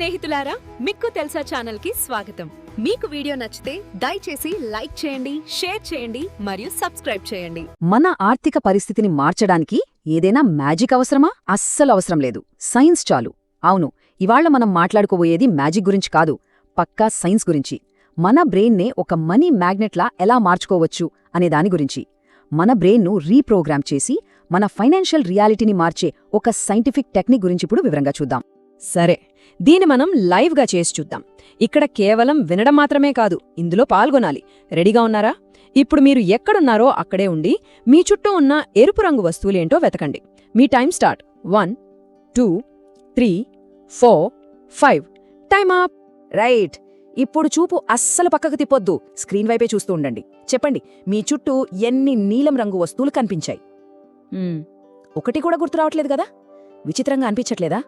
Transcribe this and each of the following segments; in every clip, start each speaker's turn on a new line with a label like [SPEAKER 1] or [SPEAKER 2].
[SPEAKER 1] స్నేహితులారా మిక్కు తెలుసా ఛానల్కి స్వాగతం. మీకు వీడియో నచ్చితే దయచేసి లైక్ చేయండి షేర్ చేయండి మరియు సబ్స్క్రైబ్ చేయండి.
[SPEAKER 2] మన ఆర్థిక పరిస్థితిని మార్చడానికి ఏదైనా మ్యాజిక్ అవసరమా? అస్సలు అవసరం లేదు. సైన్స్ చాలు. అవును ఇవాళ్ళ మనం మాట్లాడుకోబోయేది మ్యాజిక్ గురించి కాదు పక్కా సైన్స్ గురించి. మన బ్రెయిన్నే ఒక మనీ మ్యాగ్నెట్లా ఎలా మార్చుకోవచ్చు అనే దాని గురించి. మన బ్రెయిన్ను రీప్రోగ్రామ్ చేసి మన ఫైనాన్షియల్ రియాలిటీని మార్చే ఒక సైంటిఫిక్ టెక్నిక్ గురించి ఇప్పుడు వివరంగా చూద్దాం.
[SPEAKER 3] సరే దీన్ని మనం లైవ్గా చేసి చూద్దాం. ఇక్కడ కేవలం వినడం మాత్రమే కాదు ఇందులో పాల్గొనాలి. రెడీగా ఉన్నారా? ఇప్పుడు మీరు ఎక్కడున్నారో అక్కడే ఉండి మీ చుట్టూ ఉన్న ఎరుపు రంగు వస్తువులేంటో వెతకండి. మీ time start. One two three four five. Time up. Right. ఇప్పుడు చూపు అస్సలు పక్కకు తిప్పొద్దు. స్క్రీన్ వైపే చూస్తూ ఉండండి. చెప్పండి మీ చుట్టూ ఎన్ని నీలం రంగు వస్తువులు కనిపించాయి? ఒకటి కూడా గుర్తు రావట్లేదు కదా? విచిత్రంగా అనిపించట్లేదా?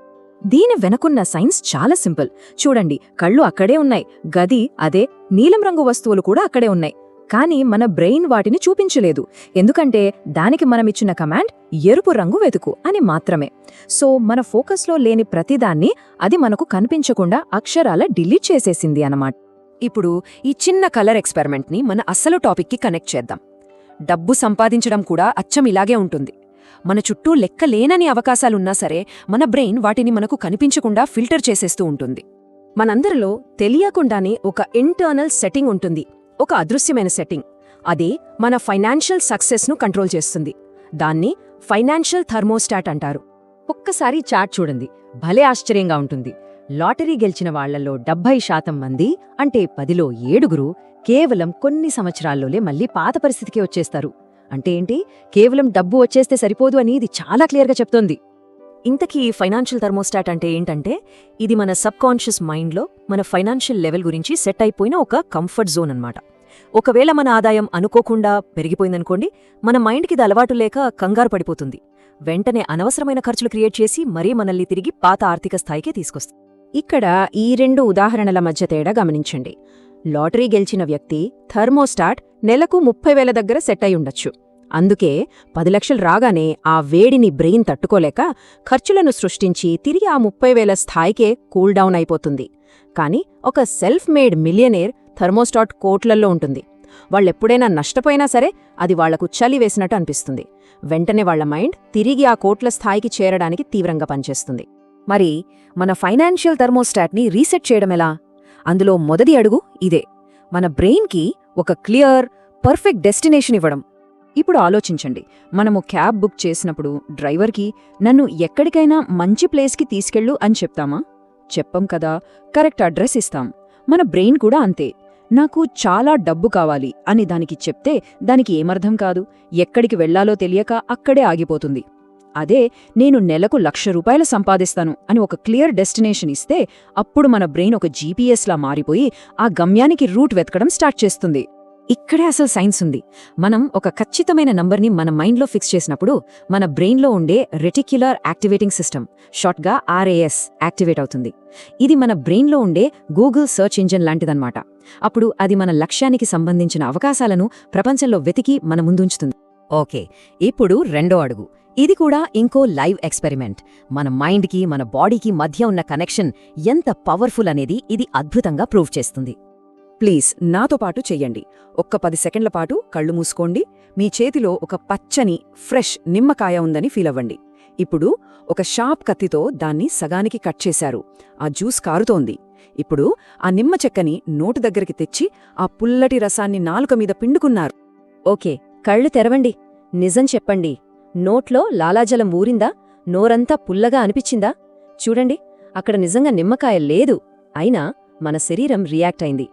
[SPEAKER 3] దీని వెనకున్న సైన్స్ చాలా సింపుల్. చూడండి కళ్ళు అక్కడే ఉన్నాయి. గది అదే నీలం రంగు వస్తువులు కూడా అక్కడే ఉన్నాయి. కానీ మన బ్రెయిన్ వాటిని చూపించలేదు. ఎందుకంటే దానికి మనమిచ్చిన కమాండ్ ఎరుపు రంగు వెతుకు అని మాత్రమే. సో మన ఫోకస్లో లేని ప్రతిదాన్ని అది మనకు కనిపించకుండా అక్షరాల డిలీట్ చేసేసింది అన్నమాట. ఇప్పుడు ఈ చిన్న కలర్ ఎక్స్పెరిమెంట్ని మన అస్సలు టాపిక్కి కనెక్ట్ చేద్దాం. డబ్బు సంపాదించడం కూడా అచ్చం ఇలాగే ఉంటుంది. మన చుట్టూ లెక్కలేనని అవకాశాలున్నా సరే మన బ్రెయిన్ వాటిని మనకు కనిపించకుండా ఫిల్టర్ చేసేస్తూ ఉంటుంది. మనందరిలో తెలియకుండానే ఒక ఇంటర్నల్ సెట్టింగ్ ఉంటుంది. ఒక అదృశ్యమైన సెట్టింగ్. అదే మన ఫైనాన్షియల్ సక్సెస్ను కంట్రోల్ చేస్తుంది. దాన్ని ఫైనాన్షియల్ థర్మోస్టాట్ అంటారు. ఒక్కసారి చాట్ చూడండి. భలే ఆశ్చర్యంగా ఉంటుంది. లాటరీ గెలిచిన వాళ్ళలో డెబ్బై శాతం మంది అంటే పదిలో ఏడుగురు కేవలం కొన్ని సంవత్సరాల్లోనే మళ్ళీ పాత పరిస్థితికి వచ్చేస్తారు. అంటే ఏంటి? కేవలం డబ్బు వచ్చేస్తే సరిపోదు అని ఇది చాలా క్లియర్గా చెప్తోంది. ఇంతకీ ఫైనాన్షియల్ థర్మోస్టాట్ అంటే ఏంటంటే ఇది మన సబ్ కాన్షియస్ మైండ్లో మన ఫైనాన్షియల్ లెవెల్ గురించి సెట్ అయిపోయిన ఒక కంఫర్ట్ జోన్ అనమాట ఒకవేళ మన ఆదాయం అనుకోకుండా పెరిగిపోయిందనుకోండి మన మైండ్కి ఇది అలవాటు లేక కంగారు పడిపోతుంది. వెంటనే అనవసరమైన ఖర్చులు క్రియేట్ చేసి మరీ మనల్ని తిరిగి పాత ఆర్థిక స్థాయికే తీసుకొస్తుంది. ఇక్కడ ఈ రెండు ఉదాహరణల మధ్య తేడా గమనించండి. లాటరీ గెలిచిన వ్యక్తి థర్మోస్టాట్ నెలకు ముప్పై వేల దగ్గర సెట్ అయ్యుండొచ్చు అందుకే పది లక్షలు రాగానే ఆ వేడిని బ్రెయిన్ తట్టుకోలేక ఖర్చులను సృష్టించి తిరిగి ఆ ముప్పై వేల స్థాయికే కూల్ డౌన్ అయిపోతుంది. కానీ ఒక సెల్ఫ్ మేడ్ మిలియనేర్ థర్మోస్టాట్ కోట్లల్లో ఉంటుంది. వాళ్ళెప్పుడైనా నష్టపోయినా సరే అది వాళ్ళకు చలి వేసినట్టు అనిపిస్తుంది. వెంటనే వాళ్ళ మైండ్ తిరిగి ఆ కోట్ల స్థాయికి చేరడానికి తీవ్రంగా పనిచేస్తుంది. మరి మన ఫైనాన్షియల్ థర్మోస్టాట్ని రీసెట్ చేయడం ఎలా? అందులో మొదటి అడుగు ఇదే. మన బ్రెయిన్కి ఒక క్లియర్ పర్ఫెక్ట్ డెస్టినేషన్ ఇవ్వడం. ఇప్పుడు ఆలోచించండి. మనము క్యాబ్ బుక్ చేసినప్పుడు డ్రైవర్కి నన్ను ఎక్కడికైనా మంచి ప్లేస్కి తీసుకెళ్ళు అని చెప్తామా? చెప్పం కదా. కరెక్ట్ అడ్రస్ ఇస్తాం. మన బ్రెయిన్ కూడా అంతే. నాకు చాలా డబ్బు కావాలి అని దానికి చెప్తే దానికి ఏమర్థం కాదు? ఎక్కడికి వెళ్ళాలో తెలియక అక్కడే ఆగిపోతుంది. అదే నేను నెలకు లక్ష రూపాయలు సంపాదిస్తాను అని ఒక క్లియర్ డెస్టినేషన్ ఇస్తే అప్పుడు మన బ్రెయిన్ ఒక జీపీఎస్లా మారిపోయి ఆ గమ్యానికి రూట్ వెతకడం స్టార్ట్ చేస్తుంది. ఇక్కడే అసలు సైన్స్ ఉంది. మనం ఒక ఖచ్చితమైన నంబర్ని మన మైండ్లో ఫిక్స్ చేసినప్పుడు మన బ్రెయిన్లో ఉండే రెటిక్యులర్ యాక్టివేటింగ్ సిస్టమ్ షార్ట్గా ఆర్ఏఎస్ యాక్టివేట్ అవుతుంది. ఇది మన బ్రెయిన్లో ఉండే గూగుల్ సర్చ్ ఇంజిన్ లాంటిదన్నమాట. అప్పుడు అది మన లక్ష్యానికి సంబంధించిన అవకాశాలను ప్రపంచంలో వెతికి మన ముందుంచుతుంది. ఓకే ఇప్పుడు రెండో అడుగు. ఇది కూడా ఇంకో లైవ్ ఎక్స్పెరిమెంట్. మన మైండ్కి మన బాడీకి మధ్య ఉన్న కనెక్షన్ ఎంత పవర్ఫుల్ అనేది ఇది అద్భుతంగా ప్రూవ్ చేస్తుంది. ప్లీజ్ నాతో పాటు చెయ్యండి. ఒక్క పది సెకండ్ల పాటు కళ్ళు మూసుకోండి. మీ చేతిలో ఒక పచ్చని ఫ్రెష్ నిమ్మకాయ ఉందని ఫీల్ అవ్వండి. ఇప్పుడు ఒక షాప్ కత్తితో దాన్ని సగానికి కట్ చేశారు. ఆ జ్యూస్ కారుతోంది. ఇప్పుడు ఆ నిమ్మ చెక్కని నోటు దగ్గరికి తెచ్చి ఆ పుల్లటి రసాన్ని నాలుక మీద పిండుకున్నారు. ఓకే కళ్ళు తెరవండి. నిజం చెప్పండి. నోట్లో లాలాజలం ఊరిందా? నోరంతా పుల్లగా అనిపించిందా? చూడండి అక్కడ నిజంగా నిమ్మకాయ లేదు. అయినా మన శరీరం రియాక్ట్ అయింది.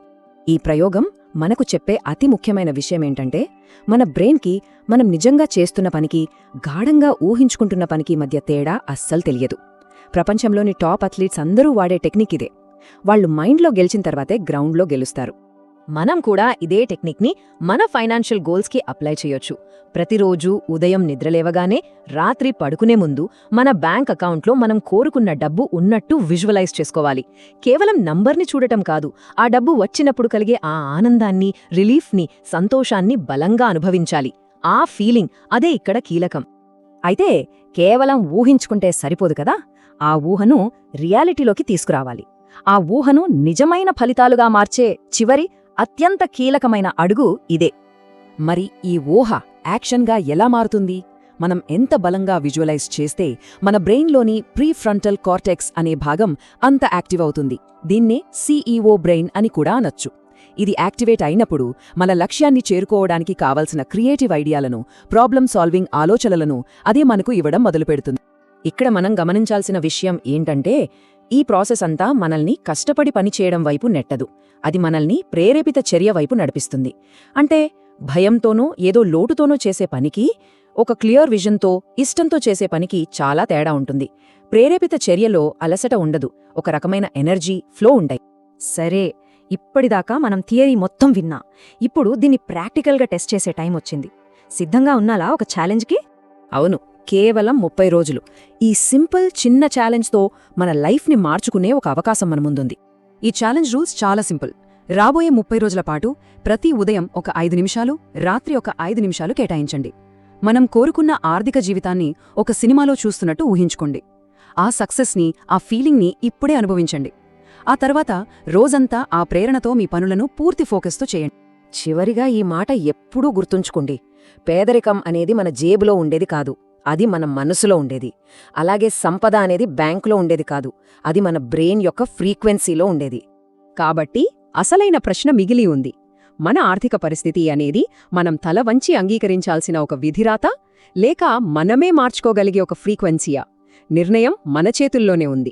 [SPEAKER 3] ఈ ప్రయోగం మనకు చెప్పే అతి ముఖ్యమైన విషయమేంటంటే మన బ్రెయిన్కి మనం నిజంగా చేస్తున్న పనికి గాఢంగా ఊహించుకుంటున్న పనికి మధ్య తేడా అస్సలు తెలియదు. ప్రపంచంలోని టాప్ అథ్లీట్స్ అందరూ వాడే టెక్నిక్ ఇదే. వాళ్ళు మైండ్లో గెలిచిన తర్వాతే గ్రౌండ్లో గెలుస్తారు. మనం కూడా ఇదే టెక్నిక్ని మన ఫైనాన్షియల్ గోల్స్కి అప్లై చేయొచ్చు. ప్రతిరోజు ఉదయం నిద్రలేవగానే రాత్రి పడుకునే ముందు మన బ్యాంక్ అకౌంట్లో మనం కోరుకున్న డబ్బు ఉన్నట్టు విజువలైజ్ చేసుకోవాలి. కేవలం నంబర్ని చూడటం కాదు ఆ డబ్బు వచ్చినప్పుడు కలిగే ఆ ఆనందాన్ని రిలీఫ్ని సంతోషాన్ని బలంగా అనుభవించాలి. ఆ ఫీలింగ్ అదే ఇక్కడ కీలకం. అయితే కేవలం ఊహించుకుంటే సరిపోదు కదా? ఆ ఊహను రియాలిటీలోకి తీసుకురావాలి.
[SPEAKER 2] ఆ ఊహను నిజమైన ఫలితాలుగా మార్చే చివరి అత్యంత కీలకమైన అడుగు ఇదే.
[SPEAKER 3] మరి ఈ ఊహ యాక్షన్గా ఎలా మారుతుంది? మనం ఎంత బలంగా విజువలైజ్ చేస్తే మన బ్రెయిన్లోని ప్రీఫ్రంటల్ కార్టెక్స్ అనే భాగం అంత యాక్టివ్ అవుతుంది. దీన్నే సీఈఓ బ్రెయిన్ అని కూడా అనొచ్చు. ఇది యాక్టివేట్ అయినప్పుడు మన లక్ష్యాన్ని చేరుకోవడానికి కావలసిన క్రియేటివ్ ఐడియాలను ప్రాబ్లం సాల్వింగ్ ఆలోచనలను అదే మనకు ఇవ్వడం మొదలుపెడుతుంది. ఇక్కడ మనం గమనించాల్సిన విషయం ఏంటంటే ఈ ప్రాసెస్ అంతా మనల్ని కష్టపడి పనిచేయడం వైపు నెట్టదు. అది మనల్ని ప్రేరేపిత చర్య వైపు నడిపిస్తుంది. అంటే భయంతోనో ఏదో లోటుతోనో చేసే పనికి ఒక క్లియర్ విజన్తో ఇష్టంతో చేసే పనికి చాలా తేడా ఉంటుంది. ప్రేరేపిత చర్యలో అలసట ఉండదు. ఒక రకమైన ఎనర్జీ ఫ్లో ఉంటాయి.
[SPEAKER 4] సరే ఇప్పటిదాకా మనం థియరీ మొత్తం విన్నా. ఇప్పుడు దీన్ని ప్రాక్టికల్గా టెస్ట్ చేసే టైం వచ్చింది. సిద్ధంగా ఉన్నాలా ఒక ఛాలెంజ్కి?
[SPEAKER 3] అవును. కేవలం ముప్పై రోజులు. ఈ సింపుల్ చిన్న ఛాలెంజ్తో మన లైఫ్ని మార్చుకునే ఒక అవకాశం మన ముందుంది.
[SPEAKER 2] ఈ ఛాలెంజ్ రూల్స్ చాలా సింపుల్. రాబోయే ముప్పై రోజుల పాటు ప్రతి ఉదయం ఒక ఐదు నిమిషాలు రాత్రి ఒక ఐదు నిమిషాలు కేటాయించండి. మనం కోరుకున్న ఆర్థిక జీవితాన్ని ఒక సినిమాలో చూస్తున్నట్టు ఊహించుకోండి. ఆ సక్సెస్ని ఆ ఫీలింగ్ని ఇప్పుడే అనుభవించండి. ఆ తర్వాత రోజంతా ఆ ప్రేరణతో మీ పనులను పూర్తి ఫోకస్తో చేయండి.
[SPEAKER 3] చివరిగా ఈ మాట ఎప్పుడూ గుర్తుంచుకోండి. పేదరికం అనేది మన జేబులో ఉండేది కాదు. అది మన మనసులో ఉండేది. అలాగే సంపద అనేది బ్యాంకులో ఉండేది కాదు. అది మన బ్రెయిన్ యొక్క ఫ్రీక్వెన్సీలో ఉండేది.
[SPEAKER 2] కాబట్టి అసలైన ప్రశ్న మిగిలి ఉంది. మన ఆర్థిక పరిస్థితి అనేది మనం తల వంచి అంగీకరించాల్సిన ఒక విధిరాత లేక మనమే మార్చుకోగలిగే ఒక ఫ్రీక్వెన్సీయా? నిర్ణయం మన చేతుల్లోనే ఉంది.